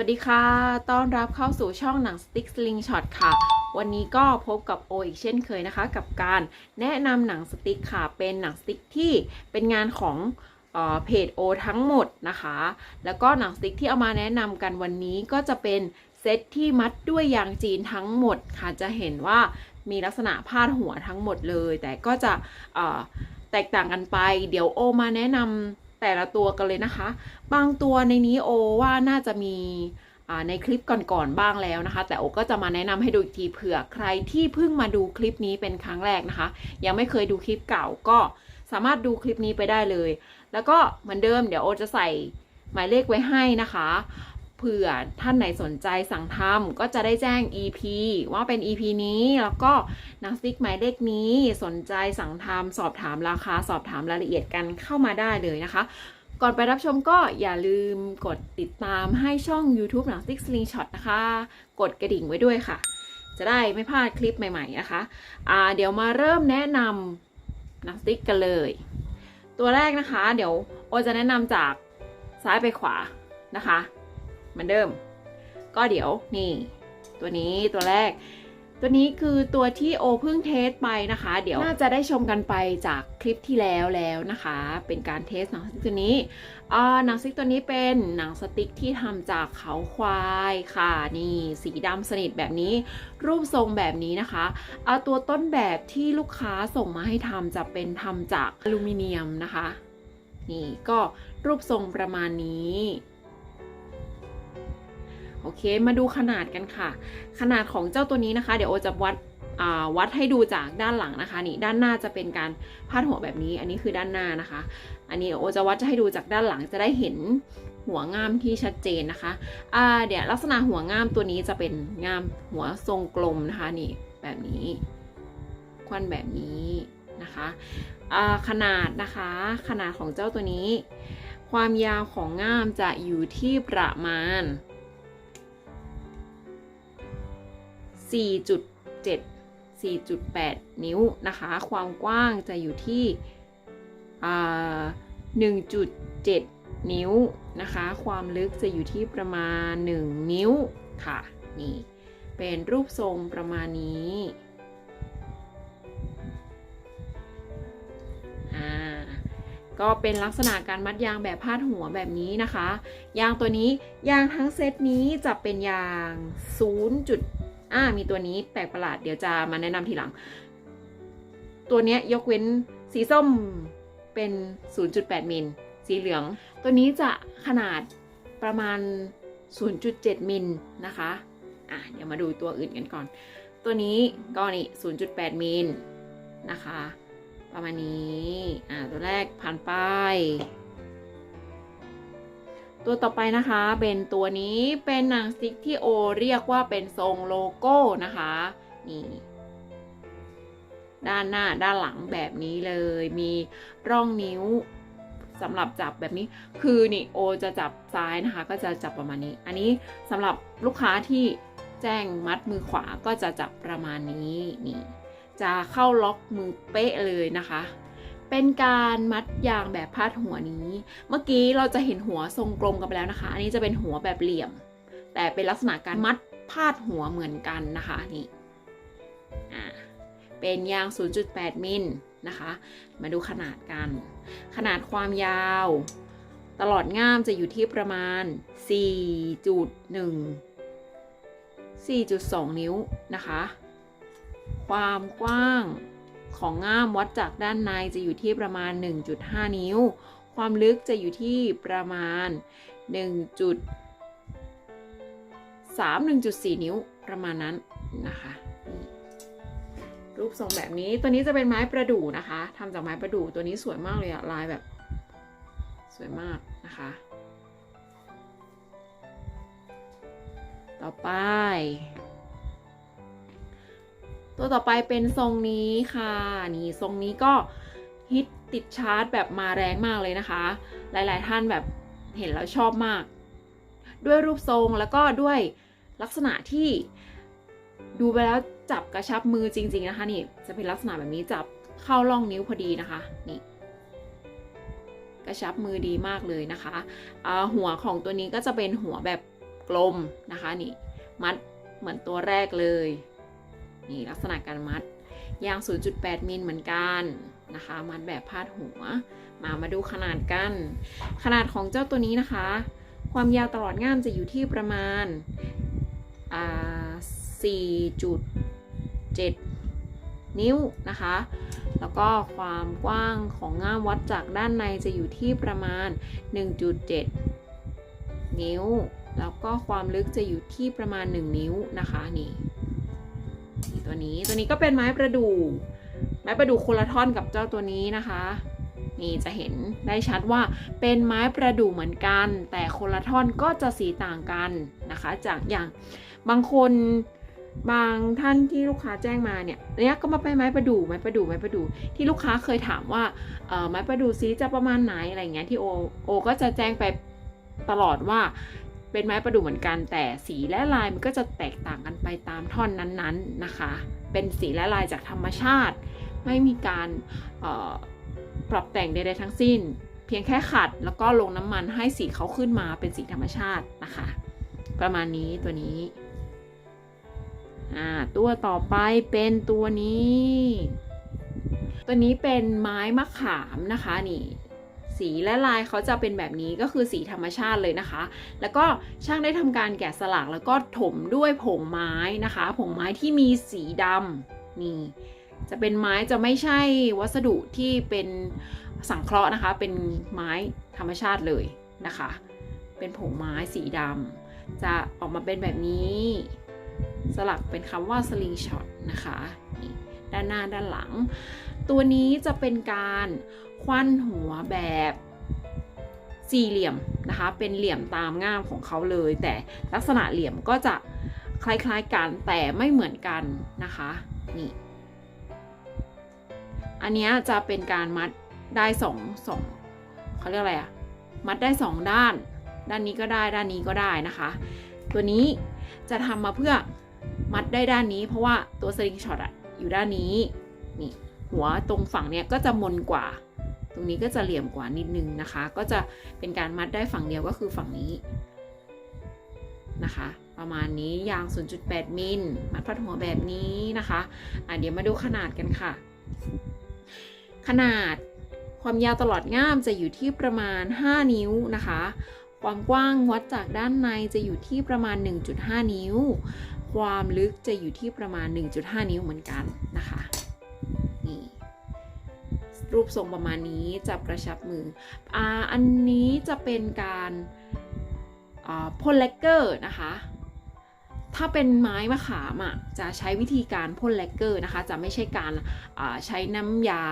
วัสดีค่ะ ต้อนรับเข้าสู่ช่องหนังสติ๊กสลิงช็อตค่ะ วันนี้ก็พบกับโออีกเช่นเคยนะคะ กับการแนะนำหนังสติ๊กค่ะ เป็นหนังสติ๊กที่เป็นงานของเออเพจโอทั้งหมดนะคะ แล้วก็หนังสติ๊กที่เอามาแนะนำกันวันนี้ก็จะเป็นเซตที่มัดด้วยยางจีนทั้งหมดค่ะ จะเห็นว่ามีลักษณะพาดหัวทั้งหมดเลย แต่ก็จะแตกต่างกันไป เดี๋ยวโอมาแนะนำ แต่ละตัวกันเลยนะคะ บางตัวในนี้โอว่าน่าจะมีในคลิปก่อนๆบ้างแล้วนะคะ แต่โอก็จะมาแนะนำให้ดูอีกทีเผื่อใครที่เพิ่งมาดูคลิปนี้เป็นครั้งแรกนะคะ ยังไม่เคยดูคลิปเก่าก็สามารถดูคลิปนี้ไปได้เลย แล้วก็เหมือนเดิมเดี๋ยวโอจะใส่หมายเลขไว้ให้นะคะ เผื่อท่านไหนสนใจสั่งทำก็จะได้แจ้ง EP ว่าเป็น EP นี้แล้วก็นังสติ๊กหมายเลขนี้สนใจสั่งทำสอบถามราคาสอบถามรายละเอียดกันเข้ามาได้เลยนะคะ ก่อนไปรับชมก็อย่าลืมกดติดตามให้ช่อง YouTube หนังสติ๊กสลิงช็อตนะคะ กดกระดิ่งไว้ด้วยค่ะ จะได้ไม่พลาดคลิปใหม่ ๆ นะคะอ่าเดี๋ยวมาเริ่มแนะนำนังสติ๊กกันเลย ตัวแรกนะคะ เดี๋ยวโอจะแนะนำจากซ้ายไปขวานะคะ เหมือนเดิม ก็เดี๋ยวนี่ ตัวนี้ตัวแรก ตัวนี้คือตัวที่โอเพิ่งเทสไปนะคะ เดี๋ยวน่าจะได้ชมกันไปจากคลิปที่แล้วแล้วนะคะ เป็นการเทสหนังสติ๊กตัวนี้อ่าหนังสติ๊กตัวนี้เป็นหนังสติ๊กที่ทำจากเขาควายค่ะนี่สีดำสนิทแบบนี้ รูปทรงแบบนี้นะคะเอาตัวต้นแบบที่ลูกค้าส่งมาให้ทำจะเป็นทำจากอลูมิเนียมนะคะ นี่ก็รูปทรงประมาณนี้ อเค มาดูขนาดกันค่ะ ขนาดของเจ้าตัวนี้นะคะ เดี๋ยวโอจะวัดวัดให้ดูจากด้านหลังนะคะนี่ด้านหน้าจะเป็นการพาดหัวแบบนี้ อันนี้คือด้านหน้านะคะ อันนี้โอจะวัดจะให้ดูจากด้านหลังจะได้เห็นหัวง่ามที่ชัดเจนนะคะอ่าเดี๋ยวลักษณะหัวง่ามตัวนี้จะเป็นง่ามหัวทรงกลมนะคะนี่แบบนี้ ควันแบบนี้นะคะอ่าขนาดนะคะ ขนาดของเจ้าตัวนี้ ความยาวของง่ามจะอยู่ที่ประมาณ 4.7 4.8 นิ้วนะคะ ความกว้างจะอยู่ที่อ่า1.7 นิ้วนะคะ ความลึกจะอยู่ที่ประมาณ 1 นิ้วค่ะ นี่ เป็นรูปทรงประมาณนี้ก็เป็นลักษณะการมัดยางแบบพาดหัวแบบนี้นะคะ ยางตัวนี้ยางทั้งเซตนี้จะเป็นยาง 0. อ่ามีตัวนี้แปลกประหลาดเดี๋ยวจะมาแนะนำทีหลัง ตัวนี้ยยกเว้นสีส้มเป็น 0.8 มิล สีเหลือง ตัวนี้จะขนาดประมาณ 0.7 มิลนะคะอะเดี๋ยวมาดูตัวอื่นกันก่อน ตัวนี้ก็นี่ 0.8 มิลนะคะ ประมาณนี้ อ่าตัวแรกผ่านไป ตัวต่อไปนะคะเป็นตัวนี้เป็นหนังสติ๊กที่โอเรียกว่าเป็นทรงโลโก้นะคะนี่ด้านหน้าด้านหลังแบบนี้เลยมีร่องนิ้วสำหรับจับแบบนี้คือนี่โอจะจับซ้ายนะคะ ก็จะจับประมาณนี้ อันนี้สำหรับลูกค้าที่แจ้งมัดมือขวาก็จะจับประมาณนี้นี่จะเข้าล็อกมือเป๊ะเลยนะคะ เป็นการมัดยางแบบพาดหัวนี้ เมื่อกี้เราจะเห็นหัวทรงกลมกันไปแล้วนะคะ อันนี้จะเป็นหัวแบบเหลี่ยม แต่เป็นลักษณะการมัดพาดหัวเหมือนกันนะคะนี่อ่าเป็นยาง 0.8 มิลนะคะ มาดูขนาดกัน ขนาดความยาว ตลอดง่ามจะอยู่ที่ประมาณ 4.1 4.2 นิ้วนะคะ ความกว้าง ของง่ามวัดจากด้านในจะอยู่ที่ประมาณ 1.5 นิ้ว ความลึกจะอยู่ที่ประมาณ 1.3 1.4 นิ้วประมาณนั้นนะคะ รูปทรงแบบนี้ตัวนี้จะเป็นไม้ประดู่นะคะทำจากไม้ประดู่ตัวนี้สวยมากเลยอะลายแบบ สวยมากนะคะ ต่อไป ตัวต่อไปเป็นทรงนี้ค่ะ นี่ทรงนี้ก็ฮิตติดชาร์จแบบมาแรงมากเลยนะคะ หลายๆท่านแบบเห็นแล้วชอบมาก ด้วยรูปทรงแล้วก็ด้วยลักษณะที่ดูไปแล้วจับกระชับมือจริง ๆนะคะนี่จะเป็นลักษณะแบบนี้จับเข้าร่องนิ้วพอดีนะคะนี่กระชับมือดีมากเลยนะคะหัวของตัวนี้ก็จะเป็นหัวแบบกลมนะคะนี่มัดเหมือนตัวแรกเลย นี่ลักษณะการมัด ยาง 0.8 มิลเหมือนกันนะคะ มัดแบบพาดหัว มามาดูขนาดกัน ขนาดของเจ้าตัวนี้นะคะ ความยาวตลอดง่ามจะอยู่ที่ประมาณอ่า4.7 นิ้วนะคะ แล้วก็ความกว้างของง่ามวัดจากด้านในจะอยู่ที่ประมาณ 1.7 นิ้ว แล้วก็ความลึกจะอยู่ที่ประมาณ 1 นิ้วนะคะนี่ นี่ตัวนี้ตัวนี้ก็เป็นไม้ประดู่ไม้ประดู่คนละท่อนกับเจ้าตัวนี้นะคะ นี่จะเห็นได้ชัดว่าเป็นไม้ประดู่เหมือนกัน แต่คนละท่อนก็จะสีต่างกันนะคะ จากอย่างบางคนบางท่านที่ลูกค้าแจ้งมาเนี่ยเนี้ยก็มาเป็นไม้ประดู่ไม้ประดู่ไม้ประดู่ที่ลูกค้าเคยถามว่าไม้ประดู่สีจะประมาณไหนอะไรอย่างเงี้ยที่โอโอก็จะแจ้งไปตลอดว่า เป็นไม้ประดู่เหมือนกันแต่สีและลายมันก็จะแตกต่างกันไปตามท่อนนั้นๆนะคะ เป็นสีและลายจากธรรมชาติ ไม่มีการปรับแต่งใดๆทั้งสิ้น เพียงแค่ขัดแล้วก็ลงน้ำมันให้สีเขาขึ้นมาเป็นสีธรรมชาตินะคะ ประมาณนี้ตัวนี้ตัวต่อไปเป็นตัวนี้ ตัวนี้เป็นไม้มะขามนะคะนี่ สีและลายเขาจะเป็นแบบนี้ก็คือสีธรรมชาติเลยนะคะ แล้วก็ช่างได้ทำการแกะสลักแล้วก็ถมด้วยผงไม้นะคะ ผงไม้ที่มีสีดำนี่จะเป็นไม้จะไม่ใช่วัสดุที่เป็นสังเคราะห์นะคะ เป็นไม้ธรรมชาติเลยนะคะ เป็นผงไม้สีดำจะออกมาเป็นแบบนี้ สลักเป็นคำว่าสลิงช็อตนะคะ ด้านหน้าด้านหลัง ตัวนี้จะเป็นการ ควันหัวแบบสี่เหลี่ยมนะคะ เป็นเหลี่ยมตามง่ามของเขาเลย แต่ลักษณะเหลี่ยมก็จะคล้ายๆกันแต่ไม่เหมือนกันนะคะนี่อันนี้จะเป็นการมัดได้สองสองเขาเรียกอะไรอะมัดได้สองด้าน ด้านนี้ก็ได้ด้านนี้ก็ได้นะคะ ตัวนี้จะทำมาเพื่อมัดได้ด้านนี้ เพราะว่าตัวสลิงช็อตอะอยู่ด้านนี้นี่หัวตรงฝั่งเนี้ยก็จะมนกว่า รงนี้ก็จะเหลี่ยมกว่านิดนึงนะคะ ก็จะเป็นการมัดได้ฝั่งเดียวก็คือฝั่งนี้นะคะ ประมาณนี้ยาง 0.8 มิล มัดพัดหัวแบบนี้นะคะอะเดี๋ยวมาดูขนาดกันค่ะ ขนาดความยาวตลอดง่ามจะอยู่ที่ประมาณ 5 นิ้วนะคะ ความกว้างวัดจากด้านในจะอยู่ที่ประมาณ 1.5 นิ้ว ความลึกจะอยู่ที่ประมาณ 1.5 นิ้วเหมือนกันนะคะ รูปทรงประมาณนี้จับกระชับมืออ่าอันนี้จะเป็นการพ่นแลกเกอร์นะคะ ถ้าเป็นไม้มะขามอะจะใช้วิธีการพ่นแลกเกอร์นะคะ จะไม่ใช่การใช้น้ำยา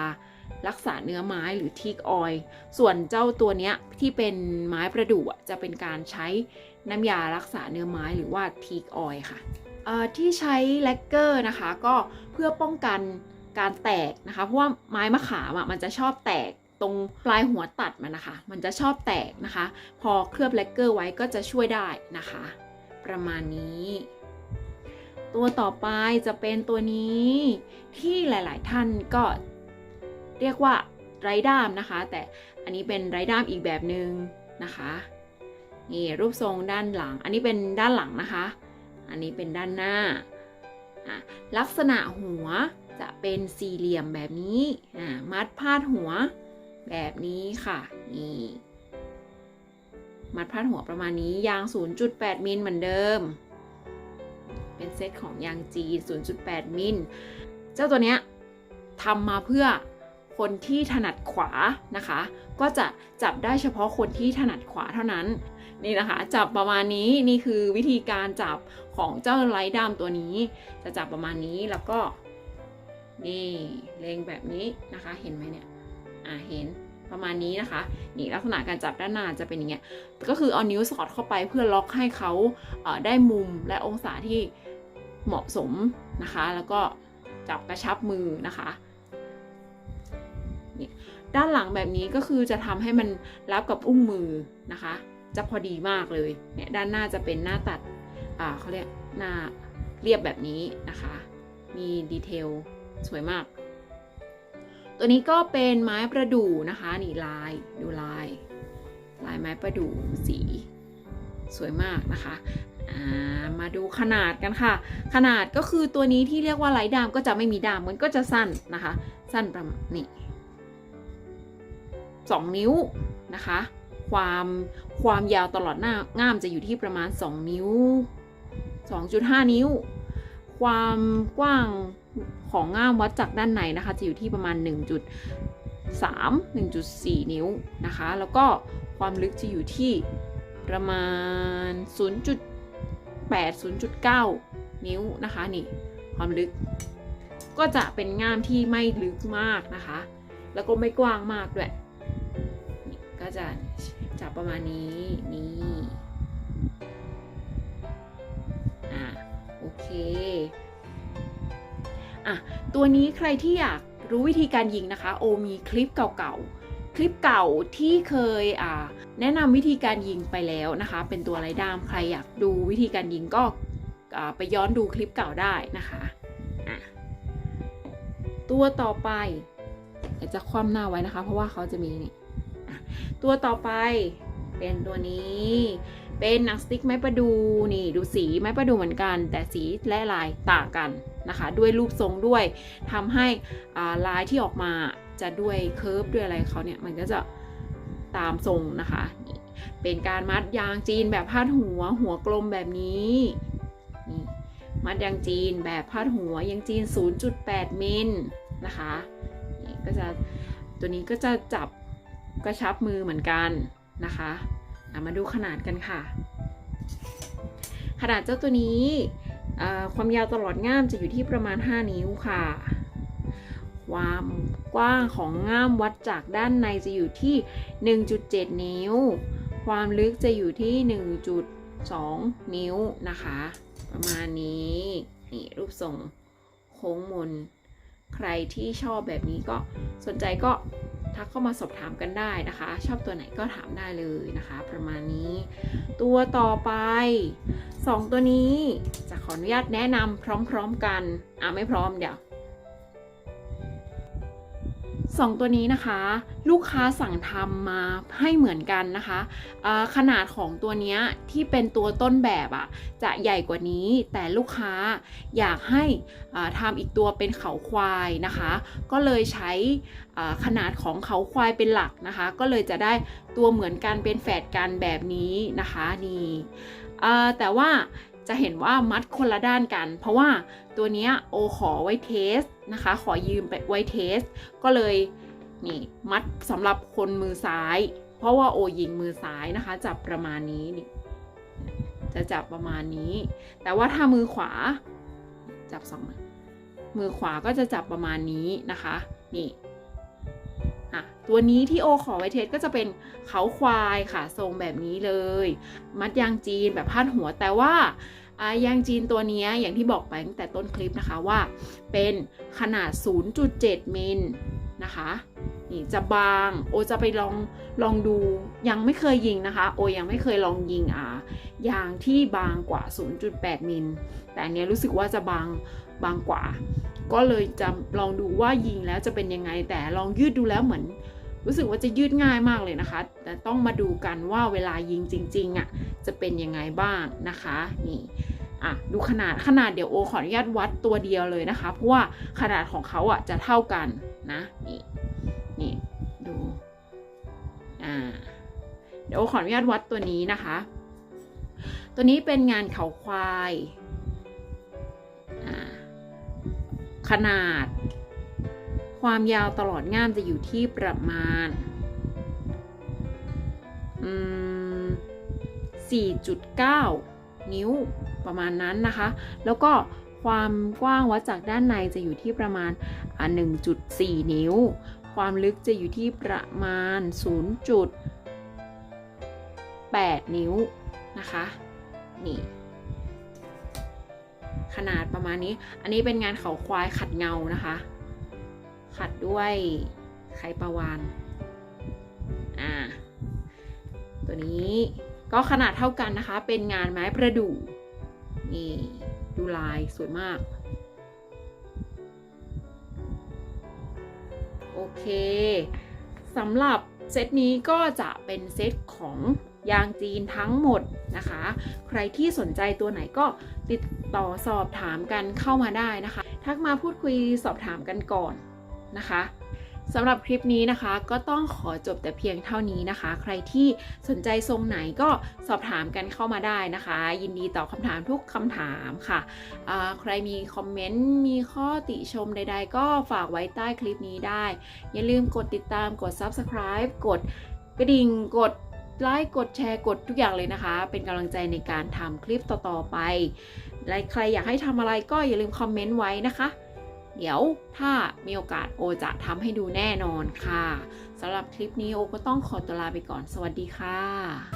รักษาเนื้อไม้หรือทีกออย ส่วนเจ้าตัวเนี้ยที่เป็นไม้ประดู่จะเป็นการใช้น้ำยารักษาเนื้อไม้หรือว่าทีกออยค่ะที่ใช้แลกเกอร์นะคะก็เพื่อป้องกัน การแตกนะคะ เพราะว่าไม้มะขามอะมันจะชอบแตกตรงปลายหัวตัดมันนะคะ มันจะชอบแตกนะคะ พอเคลือบแลกเกอร์ไว้ก็จะช่วยได้นะคะ ประมาณนี้ ตัวต่อไปจะเป็นตัวนี้ที่หลาย ๆ ท่านก็เรียกว่าไรด้ามนะคะ แต่อันนี้เป็นไรด้ามอีกแบบหนึ่งนะคะนี่รูปทรงด้านหลัง อันนี้เป็นด้านหลังนะคะ อันนี้เป็นด้านหน้า ลักษณะหัว จะเป็นสี่เหลี่ยมแบบนี้มัดพาดหัวแบบนี้ค่ะ นี่ มัดพาดหัวประมาณนี้ ยาง 0.8 มิลเหมือนเดิม เป็นเซตของยางจีน0.8 มิล เจ้าตัวเนี้ยทำมาเพื่อคนที่ถนัดขวานะคะ ก็จะจับได้เฉพาะคนที่ถนัดขวาเท่านั้น นี่นะคะ จับประมาณนี้นี่คือวิธีการจับของเจ้าไร้ดามตัวนี้ จะจับประมาณนี้แล้วก็ นี่เลงแบบนี้นะคะ เห็นไหมเนี่ย อ่าเห็นประมาณนี้นะคะ นี่ลักษณะการจับด้านหน้าจะเป็นอย่างเงี้ย ก็คือเอานิ้วสอดเข้าไปเพื่อล็อกให้เขาเอ่อได้มุมและองศาที่เหมาะสมนะคะ แล้วก็จับกระชับมือนะคะนี่ด้านหลังแบบนี้ก็คือจะทำให้มันรับกับอุ้งมือนะคะ จะพอดีมากเลย เนี่ยด้านหน้าจะเป็นหน้าตัด อ่าเขาเรียกหน้าเรียบแบบนี้นะคะ มีดีเทล สวยมาก ตัวนี้ก็เป็นไม้ประดู่นะคะนี่ลายดูลาย ลายไม้ประดู่สีสวยมากนะคะามาดูขนาดกันค่ะ ขนาดก็คือตัวนี้ที่เรียกว่าไร้ดามก็จะไม่มีดามมันก็จะสั้นนะคะ สั้นประมาณนี้สองนิ้วนะคะ ความความยาวตลอดหน้าง่ามจะอยู่ที่ประมาณ 2 นิ้ว 2.5 นิ้ว ความกว้าง ของง่ามวัดจากด้านในนะคะ จะอยู่ที่ประมาณ 1.3 1.4 นิ้วนะคะ แล้วก็ความลึกจะอยู่ที่ประมาณ 0.8 0.9 นิ้วนะคะนี่ความลึก ก็จะเป็นง่ามที่ไม่ลึกมากนะคะ แล้วก็ไม่กว้างมากด้วยก็จะจับประมาณนี้นี่อะโอเค อะตัวนี้ใครที่อยากรู้วิธีการยิงนะคะ โอมีคลิปเก่าๆ คลิปเก่าที่เคยอ่าแนะนำวิธีการยิงไปแล้วนะคะ เป็นตัวไรด้ามใครอยากดูวิธีการยิงก็ไปย้อนดูคลิปเก่าได้นะคะะตัวต่อไปเดี๋ยวจะคว่ำหน้าไว้นะคะ เพราะว่าเขาจะมีนี่อะตัวต่อไปเป็นตัวนี้ เป็นหนังสติ๊กไม้ประดูนี่ดูสีไม้ประดูเหมือนกัน แต่สีและลายต่างกันนะคะ ด้วยรูปทรงด้วยทำให้ลายที่ออกมาจะด้วยเคิร์ฟด้วยอะไรเขาเนี่ยมันก็จะตามทรงนะคะนี่เป็นการมัดยางจีนแบบพาดหัวหัวกลมแบบนี้นี่มัดยางจีนแบบพาดหัวยางจีน 0.8 มิลนะคะนี่ก็จะตัวนี้ก็จะจับกระชับมือเหมือนกันนะคะ มาดูขนาดกันค่ะ ขนาดเจ้าตัวนี้ความยาวตลอดง่ามจะอยู่ที่ประมาณ 5 นิ้วค่ะ ความกว้างของง่ามวัดจากด้านในจะอยู่ที่ 1.7 นิ้ว ความลึกจะอยู่ที่ 1.2 นิ้วนะคะ ประมาณนี้นี่รูปทรงโค้งมน ใครที่ชอบแบบนี้ก็สนใจก็ทักเข้ามาสอบถามกันได้นะคะ ชอบตัวไหนก็ถามได้เลยนะคะ ประมาณนี้ ตัวต่อไป 2 ตัวนี้จะขออนุญาตแนะนำพร้อม ๆกัน อะไม่พร้อมเดี๋ยว สองตัวนี้นะคะ ลูกค้าสั่งทำมาให้เหมือนกันนะคะอ่าขนาดของตัวนี้ที่เป็นตัวต้นแบบอะ่ะจะใหญ่กว่านี้ แต่ลูกค้าอยากให้อ่าทำอีกตัวเป็นเขาควายนะคะ ก็เลยใช้ขนาดของเขาควายเป็นหลักนะคะ ก็เลยจะได้ตัวเหมือนกันเป็นแฝดกันแบบนี้นะคะนี่แต่ว่า จะเห็นว่ามัดคนละด้านกัน เพราะว่าตัวนี้โอขอไว้เทสนะคะ ขอยืมไปไว้เทส ก็เลยนี่มัดสำหรับคนมือซ้าย เพราะว่าโอยิงมือซ้ายนะคะ จับประมาณนี้นี่จะจับประมาณนี้ แต่ว่าถ้ามือขวาจับสองมือขวาก็จะจับประมาณนี้นะคะ นี่ ตัวนี้ที่โอขอไว้เทสก็จะเป็นเขาควายค่ะ ทรงแบบนี้เลย มัดยางจีนแบบพาดหัวแต่ว่าอายางจีนตัวนี้อย่างที่บอกไปตั้งแต่ต้นคลิปนะคะว่า เป็นขนาด 0.7 มิลนะคะนี่จะบางโอจะไปลองลองดูยังไม่เคยยิงนะคะ โอยังไม่เคยลองยิงอ่ายางที่บางกว่า 0.8 มิลแต่อันเนี้ยรู้สึกว่าจะบางบางกว่า ก็เลยจะลองดูว่ายิงแล้วจะเป็นยังไงแต่ลองยืดดูแล้วเหมือน รู้สึกว่าจะยืดง่ายมากเลยนะคะ แต่ต้องมาดูกันว่าเวลายิงจริงๆอะจะเป็นยังไงบ้างนะคะนี่อะดูขนาดขนาดเดี๋ยวโอขออนุญาตวัดตัวเดียวเลยนะคะ เพราะว่าขนาดของเขาอะจะเท่ากันนะนี่นี่ดูอ่าเดี๋ยวโอขออนุญาตวัดตัวนี้นะคะ ตัวนี้เป็นงานเขาควายขนาด ความยาวตลอดง่ามจะอยู่ที่ประมาณ 4.9 นิ้วประมาณนั้นนะคะ แล้วก็ความกว้างวัดจากด้านในจะอยู่ที่ประมาณ 1.4 นิ้ว ความลึกจะอยู่ที่ประมาณ 0.8 นิ้วนะคะ นี่ ขนาดประมาณนี้ อันนี้เป็นงานเขาควายขัดเงานะคะ ขัดด้วยไข่ปลาวานอ่าตัวนี้ก็ขนาดเท่ากันนะคะ เป็นงานไม้ประดู่นี่ดูลายสวยมาก โอเคสำหรับเซตนี้ก็จะเป็นเซตของยางจีนทั้งหมดนะคะ ใครที่สนใจตัวไหนก็ติดต่อสอบถามกันเข้ามาได้นะคะ ทักมาพูดคุยสอบถามกันก่อน นะคะสำหรับคลิปนี้นะคะก็ต้องขอจบแต่เพียงเท่านี้นะคะ ใครที่สนใจทรงไหนก็สอบถามกันเข้ามาได้นะคะ ยินดีตอบคำถามทุกคำถามค่ะ ใครมีคอมเมนต์มีข้อติชมใด ๆ ก็ฝากไว้ใต้คลิปนี้ได้ อย่าลืมกดติดตามกด subscribe กดกระดิ่งกดไลค์กดแชร์กดทุกอย่างเลยนะคะ เป็นกำลังใจในการทำคลิปต่อๆไปและใครอยากให้ทำอะไรก็อย่าลืมคอมเมนต์ไว้นะคะ เดี๋ยวถ้ามีโอกาสโอจะทำให้ดูแน่นอนค่ะสำหรับคลิปนี้โอก็ต้องขอตัวลาไปก่อน สวัสดีค่ะ